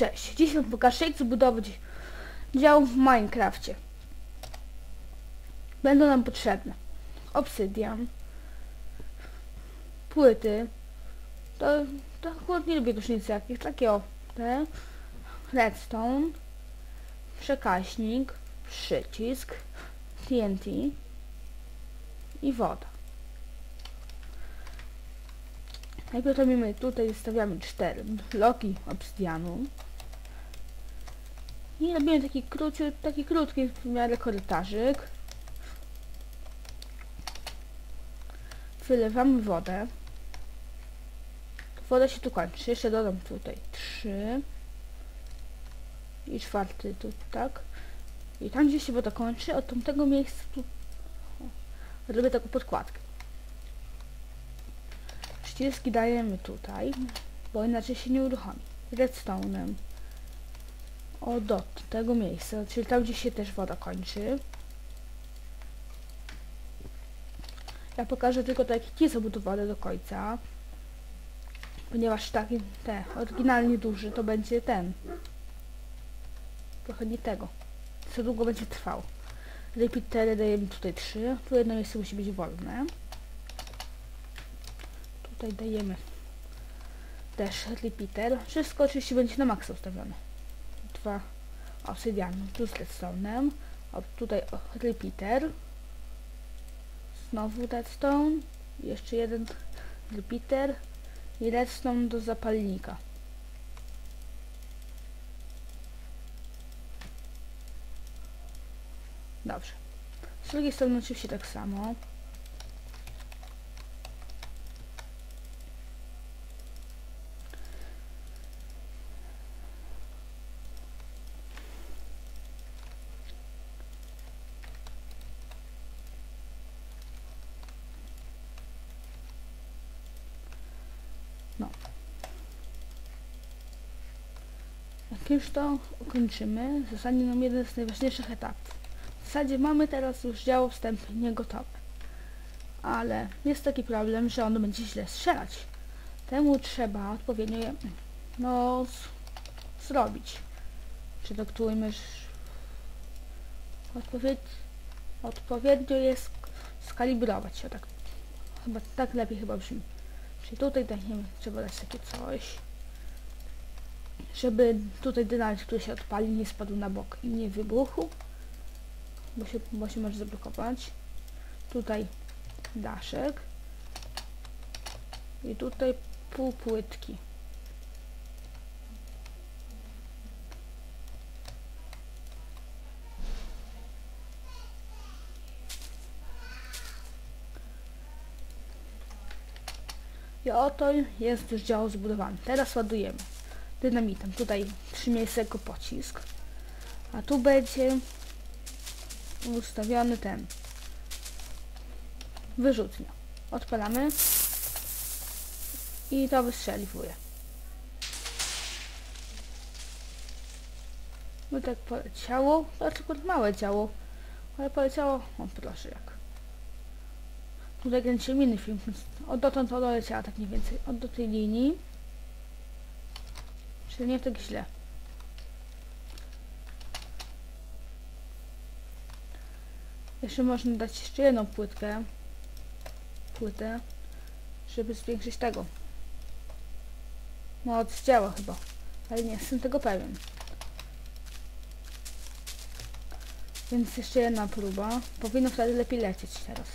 Cześć, dziś wam pokażę jak zbudować dział w Minecrafcie. Będą nam potrzebne. Obsydian, płyty, to, to akurat nie lubię różnicy jakich, takie o, te, redstone, przekaźnik, przycisk, TNT i woda. Najpierw robimy tutaj, stawiamy cztery bloki obsydianu. I robimy taki króci, taki krótki w miarę korytarzyk. Wylewamy wodę. Woda się tu kończy. Jeszcze dodam tutaj trzy. I czwarty tu, tak. I tam gdzie się woda kończy, od tamtego miejsca tu robię taką podkładkę. Przyciski dajemy tutaj, bo inaczej się nie uruchomi. Redstone'em. O, do tego miejsca, czyli tam, gdzie się też woda kończy. Ja pokażę tylko te, jakie są budowane do końca. Ponieważ taki, te, oryginalnie duży, to będzie ten. Trochę nie tego. Co długo będzie trwał. Repeatery dajemy tutaj trzy. Tu jedno miejsce musi być wolne. Tutaj dajemy też repeater. Wszystko oczywiście będzie na maksa ustawione. Dwa obsydianu, tu z redstone'em. Tutaj repeater. Znowu redstone. Jeszcze jeden repeater. I redstone do zapalnika. Dobrze. Z drugiej strony oczywiście tak samo. No. Jak już to ukończymy, zostanie nam jeden z najważniejszych etapów. W zasadzie mamy teraz już dział wstępnie gotowe. Ale jest taki problem, że ono będzie źle strzelać. Temu trzeba odpowiednio je, no, zrobić. Czy doktujmy odpowied, odpowiednio je sk skalibrować. O tak, chyba tak lepiej chyba brzmi. Czyli tutaj dajemy, trzeba dać takie coś, żeby tutaj dynamit, który się odpali, nie spadł na bok i nie wybuchł, bo się, bo się może zablokować. Tutaj daszek i tutaj pół płytki. I oto jest już dział zbudowany. Teraz ładujemy dynamitem. Tutaj trzy miejsca pocisk. A tu będzie ustawiony ten wyrzutnia. Odpalamy i to wystrzeliwuje. No tak poleciało, to tylko małe ciało, ale poleciało, o proszę jak. Tutaj kręcimy inny film, od dotąd to doleciała tak mniej więcej, od do tej linii. Czyli nie tak źle. Jeszcze można dać jeszcze jedną płytkę, płytę, żeby zwiększyć tego. Moc działa chyba, ale nie jestem tego pewien. Więc jeszcze jedna próba. Powinno wtedy lepiej lecieć teraz.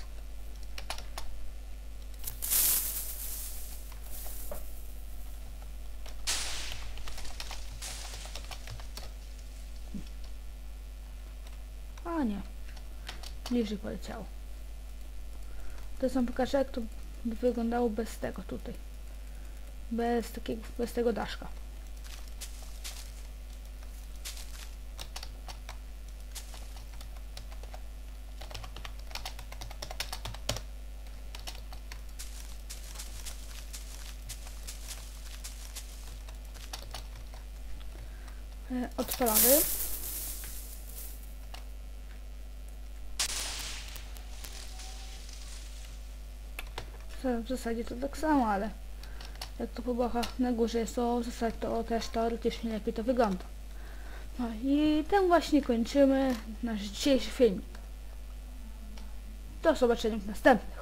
A nie. Bliżej poleciało. To wam pokażę jak to by wyglądało bez tego tutaj. Bez takiego, bez tego daszka. E, Odpalamy. W zasadzie to tak samo, ale jak to po bokach na górze jest to zasad, to też teoretycznie lepiej to wygląda. No i tym właśnie kończymy nasz dzisiejszy filmik. Do zobaczenia w następnym.